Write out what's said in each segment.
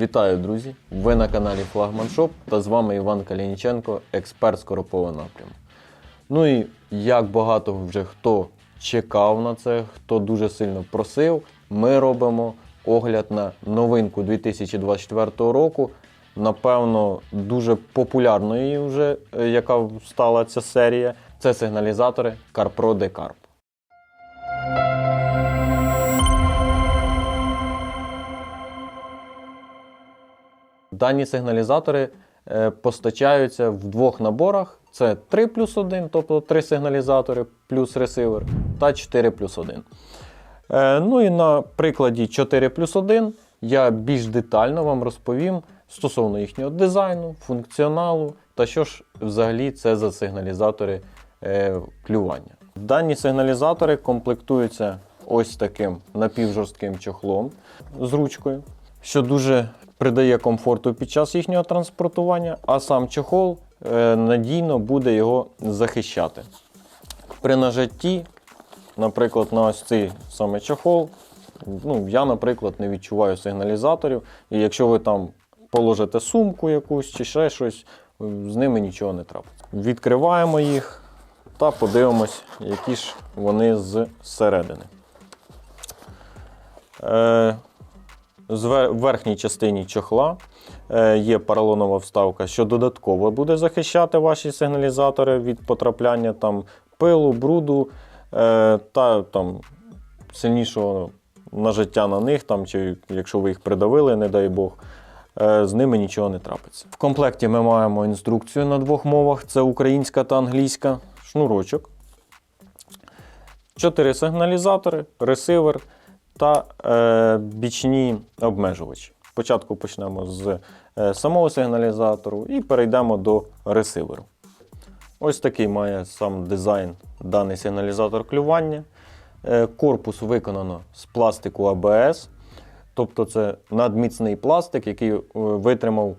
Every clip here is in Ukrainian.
Вітаю, друзі! Ви на каналі Флагман Шоп та з вами Іван Калініченко, експерт з коропового напряму. Ну і як багато вже хто чекав на це, хто дуже сильно просив, ми робимо огляд на новинку 2024 року. Напевно, дуже популярною вже, е, яка стала ця серія. Це сигналізатори CarPro Decarb. Дані сигналізатори е, постачаються в двох наборах: це 3 плюс 1, тобто 3 сигналізатори плюс ресивер, та 4 плюс 1. Е, ну і на прикладі 4 плюс 1 я більш детально вам розповім стосовно їхнього дизайну, функціоналу та що ж взагалі це за сигналізатори е, клювання. Дані сигналізатори комплектуються ось таким напівжорстким чохлом з ручкою, що дуже придає комфорту під час їхнього транспортування, а сам чохол е, надійно буде його захищати. При нажатті, наприклад, на ось цей саме чохол, ну, я, наприклад, не відчуваю сигналізаторів. І якщо ви там положите сумку якусь чи ще щось, з ними нічого не трапиться. Відкриваємо їх та подивимось, які ж вони зсередини. Е, в верхній частині чохла е, є поролонова вставка, що додатково буде захищати ваші сигналізатори від потрапляння там, пилу, бруду е, та там, сильнішого нажиття на них, там, чи якщо ви їх придавили, не дай Бог, е, з ними нічого не трапиться. В комплекті ми маємо інструкцію на двох мовах: це українська та англійська, шнурочок. Чотири сигналізатори, ресивер та е, бічні обмежувачі. Спочатку почнемо з е, самого сигналізатору і перейдемо до ресиверу. Ось такий має сам дизайн даний сигналізатор клювання. Е, корпус виконано з пластику АБС. Тобто це надміцний пластик, який е, витримав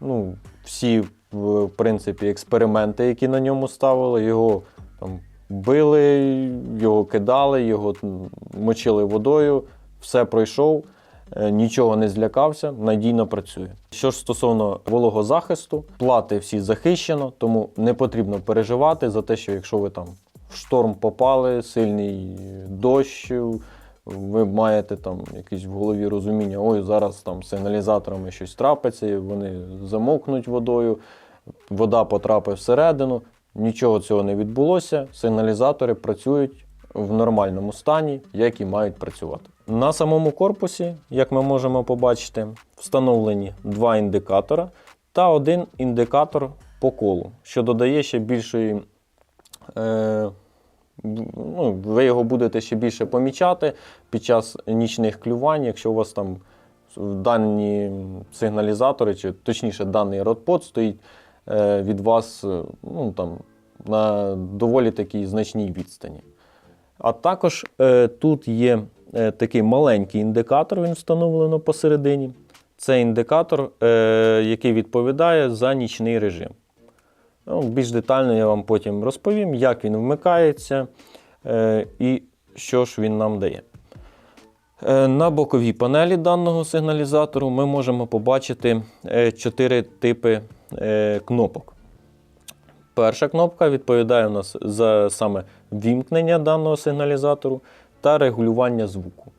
ну, всі в принципі, експерименти, які на ньому ставили. Його там, били, його кидали, його мочили водою, все пройшов, е, нічого не злякався, надійно працює. Що ж стосовно вологозахисту, плати всі захищено, тому не потрібно переживати за те, що якщо ви там в шторм попали, сильний дощ, ви маєте там якесь в голові розуміння, ой, зараз там з сигналізаторами щось трапиться, вони замокнуть водою, вода потрапить всередину. Нічого цього не відбулося. Сигналізатори працюють в нормальному стані, як і мають працювати. На самому корпусі, як ми можемо побачити, встановлені два індикатора та один індикатор по колу, що додає ще більшої. Е, ну, ви його будете ще більше помічати під час нічних клювань, якщо у вас там дані сигналізатори, чи точніше даний родпод стоїть від вас е, ну, там, на доволі такій значній відстані. А також е, тут є е, такий маленький індикатор, він встановлено посередині. Це індикатор, е, який відповідає за нічний режим. Ну, більш детально я вам потім розповім, як він вмикається е, і що ж він нам дає. Е, На боковій панелі даного сигналізатору ми можемо побачити е, чотири типи е, кнопок. Перша кнопка відповідає у нас за саме вімкнення даного сигналізатору та регулювання звуку.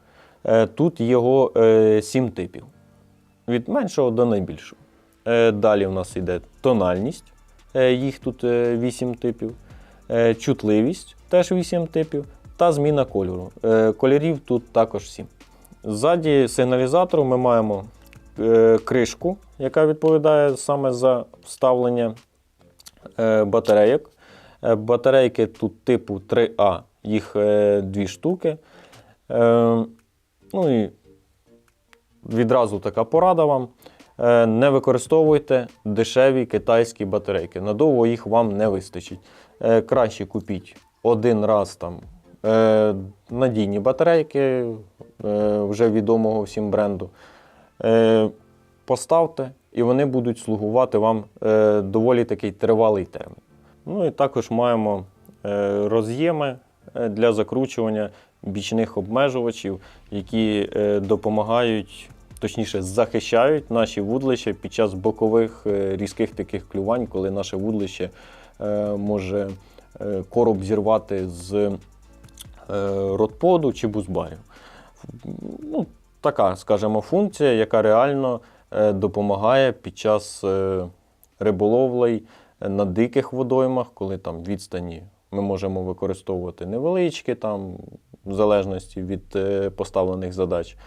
Е, Тут його е, сім типів. Від меншого до найбільшого. Е, Далі у нас йде тональність, е, їх тут 8 типів, Е, чутливість теж 8 типів, та зміна кольору. Е, Кольорів тут також 7. Ззаді сигналізатору ми маємо е, кришку, яка відповідає саме за вставлення е, батарейок. Е, Батарейки тут типу 3А, їх е, дві штуки. Ну і відразу така порада вам. Не використовуйте дешеві китайські батарейки. Надовго їх вам не вистачить. Краще купіть один раз там надійні батарейки вже відомого всім бренду. Поставте, і вони будуть слугувати вам е, доволі такий тривалий термін. Ну і також маємо е, роз'єми е, для закручування бічних обмежувачів, які е, допомагають, точніше, захищають наші вудлища під час бокових е, різких таких клювань, коли наше вудлище е, може е, короб зірвати з е, ротподу чи бузбарів. Ну, така, скажімо, функція, яка реально допомагає під час е, риболовлей на диких водоймах, коли там відстані ми можемо використовувати невеличкі, там, в залежності від е, поставлених задач.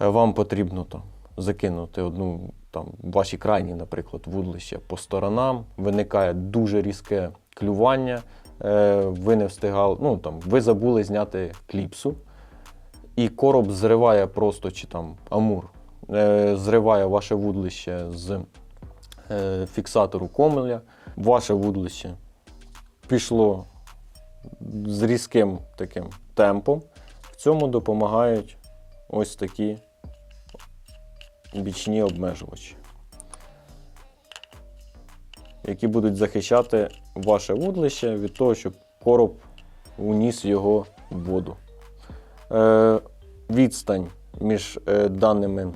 Е, Вам потрібно там, закинути одну там, ваші крайні, наприклад, вудлища по сторонам, виникає дуже різке клювання. е, Ви не встигали, ну там ви забули зняти кліпсу, і короб зриває просто чи там амур, е, зриває ваше вудлище з е, фіксатору комеля. Ваше вудлище пішло з різким таким темпом. В цьому допомагають ось такі бічні обмежувачі, які будуть захищати ваше вудлище від того, щоб короб уніс його в воду. Е, відстань між е, даними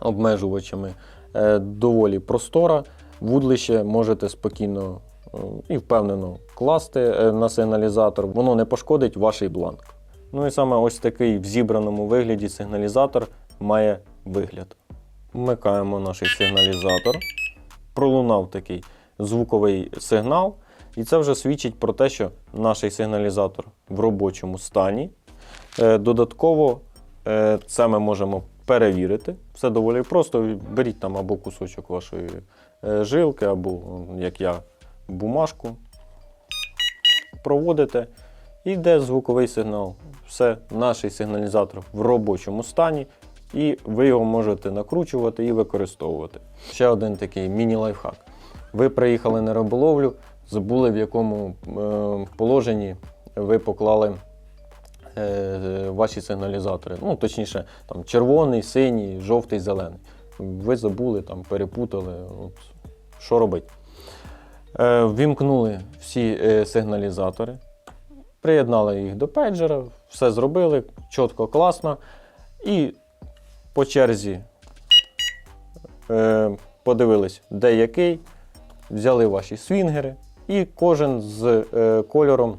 обмежувачами е, доволі простора. Вудлище можете спокійно е, і впевнено класти е, на сигналізатор, воно не пошкодить ваш бланк. Ну і саме ось такий в зібраному вигляді сигналізатор має вигляд. Вмикаємо наш сигналізатор. Пролунав такий звуковий сигнал, і це вже свідчить про те, що наш сигналізатор в робочому стані. Додатково це ми можемо перевірити. Все доволі просто. Беріть там або кусочок вашої е, жилки, або, як я, бумажку. Проводите і йде звуковий сигнал. Все, наш сигналізатор в робочому стані, і ви його можете накручувати і використовувати. Ще один такий міні-лайфхак. Ви приїхали на риболовлю, забули в якому е, положенні ви поклали ваші сигналізатори. Ну, точніше, там червоний, синій, жовтий, зелений. Ви забули, там, перепутали. От, що робити? Е, ввімкнули всі е, сигналізатори, приєднали їх до пейджера, все зробили чітко, класно. І по черзі е, подивились, де який, взяли ваші свінгери, і кожен з е, кольором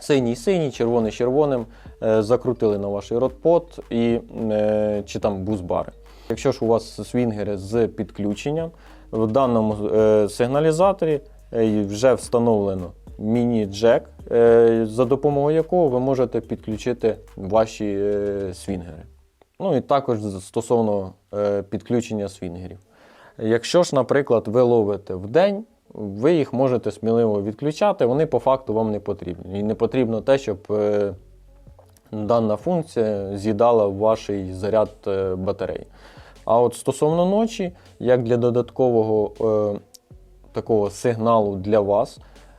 синій синій, червоний червоним е, закрутили на ваш ротпот і е, чи там бузбари. Якщо ж у вас свінгери з підключенням, в даному е, сигналізаторі вже встановлено міні-джек, за допомогою якого ви можете підключити ваші свінгери. Ну і також стосовно підключення свінгерів. Якщо ж, наприклад, ви ловите в день, ви їх можете сміливо відключати, вони по факту вам не потрібні. І не потрібно те, щоб е, дана функція з'їдала ваш заряд е, батареї. А от стосовно ночі, як для додаткового е, такого сигналу для вас,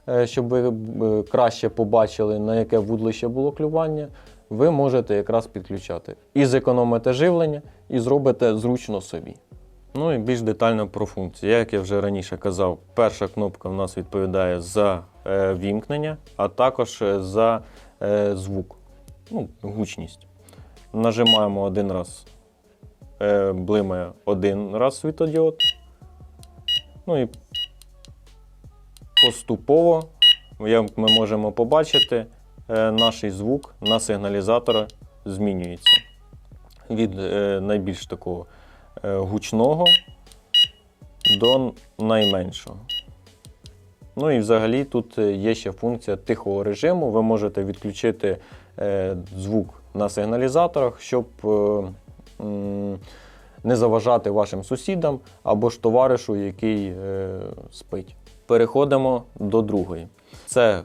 е, щоб ви е, краще побачили, на яке вудлище було клювання, ви можете якраз підключати. І зекономите живлення, і зробите зручно собі. Ну і більш детально про функції. Як я вже раніше казав, перша кнопка в нас відповідає за е, вімкнення, а також е, за е, звук, ну, гучність. Нажимаємо один раз, блимає один раз світодіод. Ну і поступово, як ми можемо побачити, наш звук на сигналізатора змінюється від найбільш такого гучного до найменшого. Ну і взагалі тут е, є ще функція тихого режиму. Ви можете відключити е, звук на сигналізаторах, щоб е, не заважати вашим сусідам або ж товаришу, який е, спить. Переходимо до другої. Це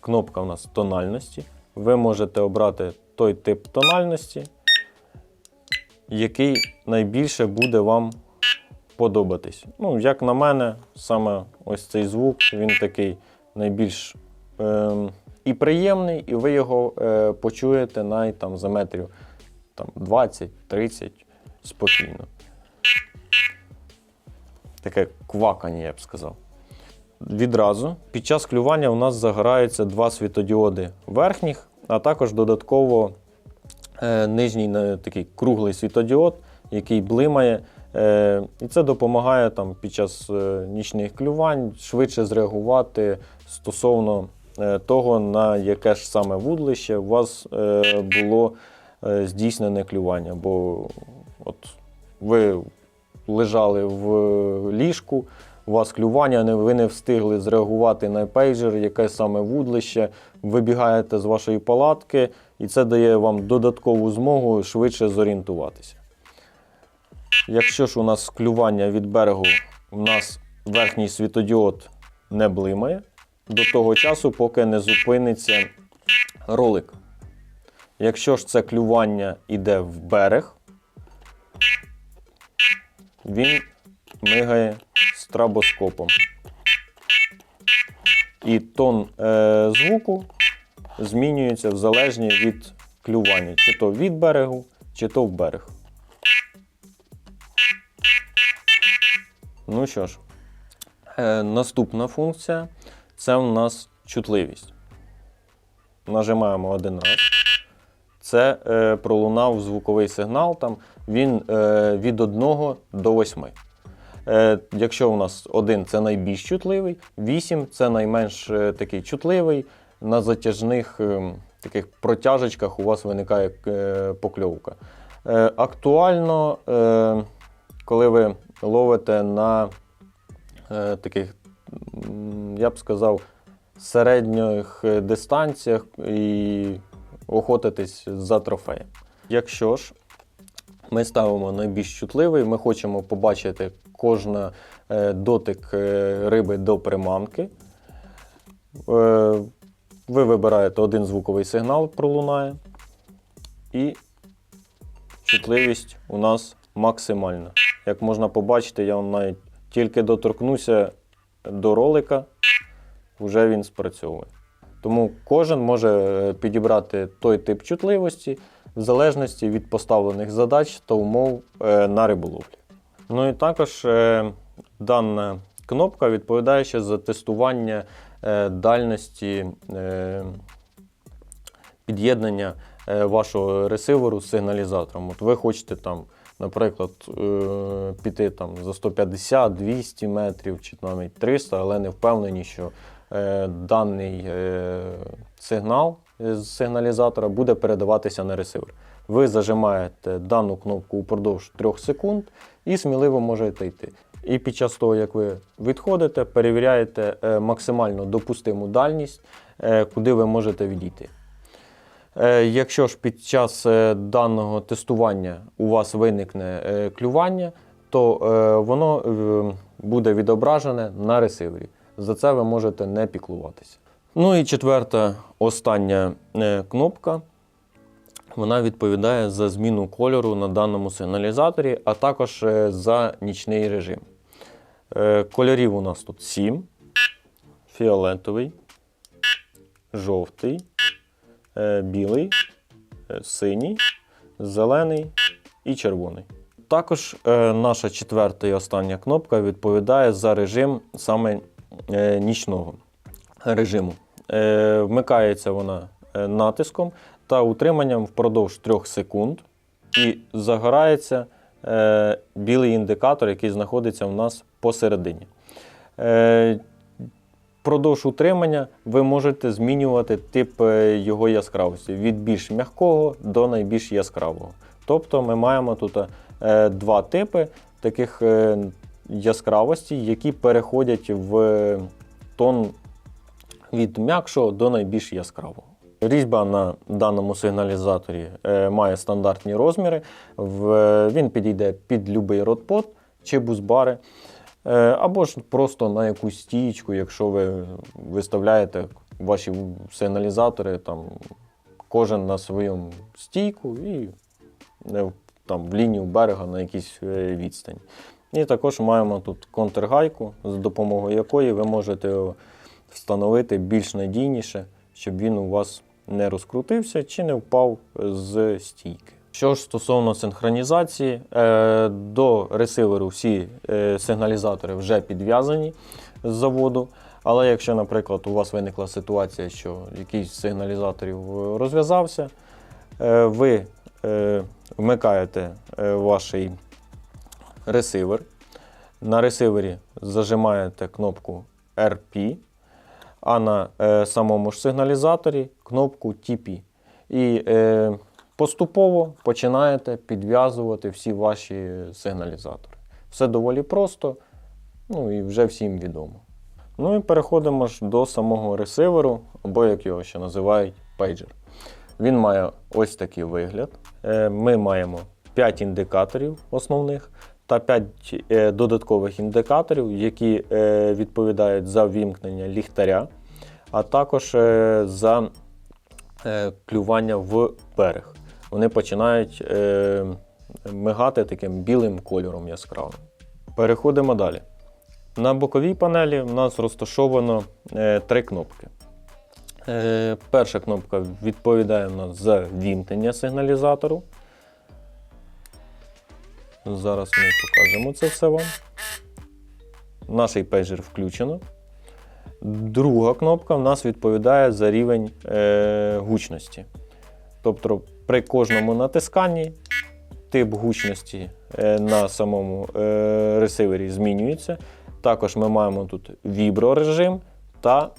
кнопка у нас тональності. Ви можете обрати той тип тональності, який найбільше буде вам подобатись. Ну, як на мене, саме ось цей звук, він такий найбільш ем, і приємний, і ви його е, почуєте навіть там за метрів там, 20-30 спокійно. Таке квакання, я б сказав. Відразу під час клювання у нас загораються два світодіоди верхніх, а також додатково е, нижній е, такий круглий світодіод, який блимає. Е, І це допомагає там, під час е, нічних клювань швидше зреагувати стосовно того, на яке ж саме вудлище у вас було здійснене клювання. Бо от ви лежали в ліжку, у вас клювання, ви не встигли зреагувати на пейджер, яке саме вудлище, вибігаєте з вашої палатки, і це дає вам додаткову змогу швидше зорієнтуватися. Якщо ж у нас клювання від берегу, у нас верхній світодіод не блимає до того часу, поки не зупиниться ролик. Якщо ж це клювання йде в берег, він мигає страбоскопом. І тон е, звуку змінюється в залежності від клювання, чи то від берегу, чи то в берег. Ну що ж, е, наступна функція це у нас чутливість. Нажимаємо один раз. Це е, пролунав звуковий сигнал. Там він е, від 1 до 8. Е, якщо у нас 1 це найбільш чутливий, 8 це найменш е, такий чутливий. На затяжних е, таких протяжечках у вас виникає покльовка. Актуально, коли ви ловите на таких, я б сказав, середніх дистанціях і охотитись за трофеєм. Якщо ж ми ставимо найбільш чутливий, ми хочемо побачити кожна е, дотик е, риби до приманки. Е, ви вибираєте один звуковий сигнал, пролунає, і чутливість у нас максимальна. Як можна побачити, я вам навіть тільки доторкнуся до ролика, вже він спрацьовує. Тому кожен може підібрати той тип чутливості в залежності від поставлених задач та умов на риболовлі. Ну і також е, дана кнопка відповідає ще за тестування е, дальності е, під'єднання вашого ресиверу з сигналізатором. От ви хочете там, наприклад, піти там за 150-200 метрів чи навіть 300, але не впевнені, що даний сигнал з сигналізатора буде передаватися на ресивер. Ви зажимаєте дану кнопку упродовж 3 секунд і сміливо можете йти. І під час того, як ви відходите, перевіряєте е, максимально допустиму дальність, е, куди ви можете відійти. Е, Якщо ж під час даного тестування у вас виникне клювання, то воно буде відображене на ресивері. За це ви можете не піклуватися. Ну і четверта, остання кнопка. Вона відповідає за зміну кольору на даному сигналізаторі, а також е, за нічний режим. Е, Кольорів у нас тут 7: фіолетовий, жовтий, е, білий, синій, зелений і червоний. Також наша четверта і остання кнопка відповідає за режим саме нічного режиму. Вмикається вона натиском та утриманням впродовж 3 секунд і загорається е, білий індикатор, який знаходиться у нас посередині. Е, Продовж утримання ви можете змінювати тип е, його яскравості від більш м'якого до найбільш яскравого. Тобто ми маємо тут е, два типи таких е, яскравості, які переходять в тон від м'якшого до найбільш яскравого. Різьба на даному сигналізаторі е, має стандартні розміри. Він підійде під будь-який ротпот чи бузбари. Е, або ж просто на якусь стієчку, якщо ви виставляєте ваші сигналізатори, там, кожен на своєму стійку і е, там, в лінію берега на якійсь відстані. І також маємо тут контргайку, з допомогою якої ви можете встановити більш надійніше, щоб він у вас не розкрутився чи не впав з стійки. Що ж стосовно синхронізації, е, до ресиверу всі е, сигналізатори вже підв'язані з заводу. Але якщо, наприклад, у вас виникла ситуація, що якийсь з сигналізаторів розв'язався, е, ви вмикаєте ваш ресивер. На ресивері зажимаєте кнопку RP, а на е, самому ж сигналізаторі кнопку TP. І е, поступово починаєте підв'язувати всі ваші сигналізатори. Все доволі просто, ну і вже всім відомо. Ну і переходимо ж до самого ресиверу, або як його ще називають пейджер. Він має ось такий вигляд. Е, Ми маємо 5 індикаторів основних та 5 е, додаткових індикаторів, які е, відповідають за вімкнення ліхтаря, а також е, за клювання в берег. Вони починають мигати таким білим кольором яскравим. Переходимо далі. На боковій панелі в нас розташовано три кнопки. Перша кнопка відповідає в нас за вімкнення сигналізатору. Зараз ми покажемо це все вам. Наш пейджер включено. Друга кнопка в нас відповідає за рівень е, гучності. Тобто при кожному натисканні тип гучності е, на самому е, ресивері змінюється. Також ми маємо тут віброрежим та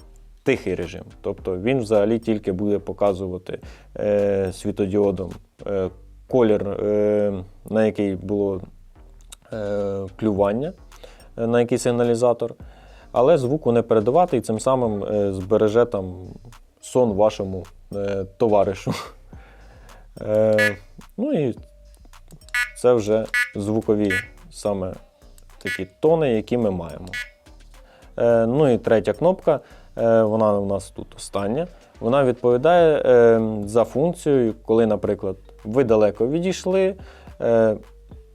тихий режим. Тобто він взагалі тільки буде показувати е, світодіодом е, колір, е, на який було е, клювання, е, на який сигналізатор, але звуку не передавати і цим самим збереже там сон вашому товаришу. Ну і це вже звукові саме такі тони, які ми маємо. Ну і третя кнопка, вона у нас тут остання. Вона відповідає за функцією, коли, наприклад, ви далеко відійшли, е,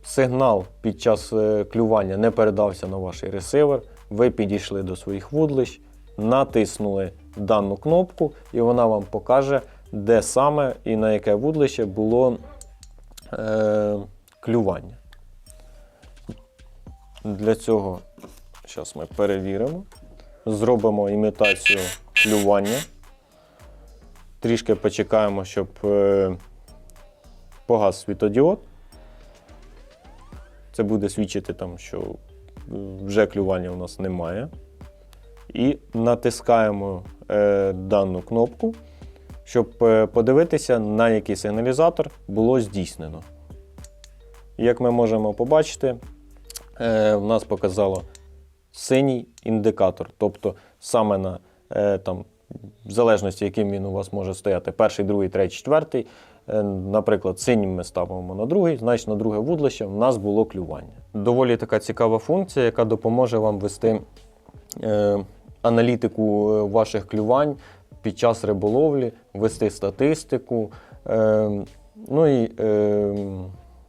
сигнал під час е, клювання не передався на ваш ресивер, ви підійшли до своїх вудлищ, натиснули дану кнопку, і вона вам покаже, де саме і на яке вудлище було е, клювання. Для цього зараз ми перевіримо. Зробимо імітацію клювання. Трішки почекаємо, щоб е, погас світодіод. Це буде свідчити, там, що е, вже клювання у нас немає. І натискаємо е, дану кнопку, щоб е, подивитися, на який сигналізатор було здійснено. Як ми можемо побачити, е, в нас показало синій індикатор. Тобто саме на е, там, в залежності, яким він у вас може стояти, перший, другий, третій, четвертий. Е, Наприклад, синім ми ставимо на другий, значить на друге вудлище в нас було клювання. Доволі така цікава функція, яка допоможе вам вести е, аналітику е, ваших клювань під час риболовлі, вести статистику. Ну і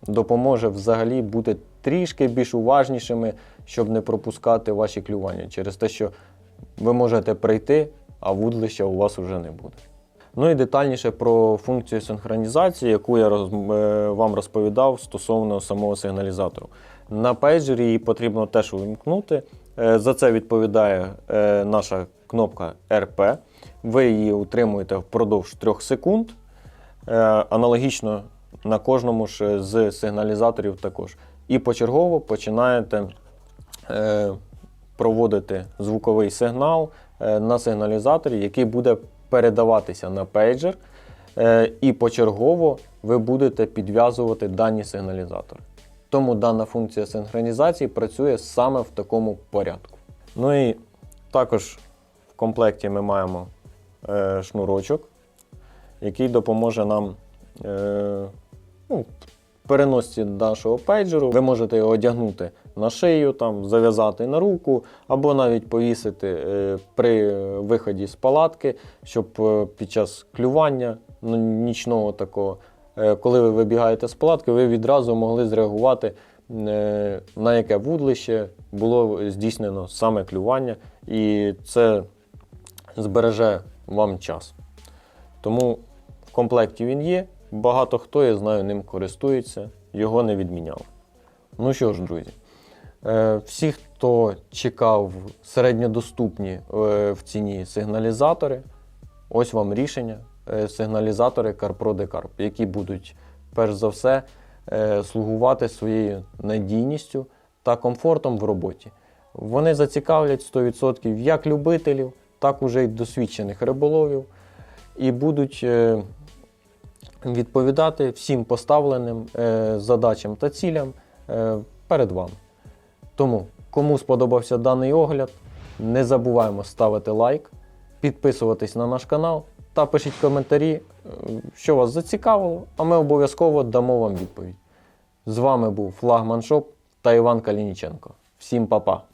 допоможе взагалі бути трішки більш уважнішими, щоб не пропускати ваші клювання через те, що ви можете прийти, а вудлища у вас вже не буде. Ну і детальніше про функцію синхронізації, яку я роз, е, вам розповідав стосовно самого сигналізатору. На пейджері її потрібно теж увімкнути. Е, За це відповідає е, наша кнопка RP. Ви її утримуєте впродовж 3 секунд. Аналогічно на кожному ж з сигналізаторів також. І почергово починаєте проводити звуковий сигнал на сигналізаторі, який буде передаватися на пейджер. Е, і почергово ви будете підв'язувати дані сигналізатори. Тому дана функція синхронізації працює саме в такому порядку. Ну і також в комплекті ми маємо е, шнурочок, який допоможе нам е, ну, переносці нашого пейджеру. Ви можете його одягнути на шию, там, зав'язати на руку, або навіть повісити е, при виході з палатки, щоб е, під час клювання ну, нічного такого, е, коли ви вибігаєте з палатки, ви відразу могли зреагувати, на яке вудлище було здійснено саме клювання, і це збереже вам час. Тому в комплекті він є. Багато хто, я знаю, ним користується, його не відміняв. Ну що ж, друзі, всі, хто чекав середньодоступні е, в ціні сигналізатори, ось вам рішення. Е, Сигналізатори CarPro Decarb, які будуть перш за все, е, слугувати своєю надійністю та комфортом в роботі. Вони зацікавлять 100% як любителів, так уже й досвідчених риболовів і будуть е, відповідати всім поставленим е, задачам та цілям е, перед вами. Тому, кому сподобався даний огляд, не забуваємо ставити лайк, підписуватись на наш канал та пишіть коментарі, е, що вас зацікавило, а ми обов'язково дамо вам відповідь. З вами був Флагман Шоп та Іван Калініченко. Всім па-па!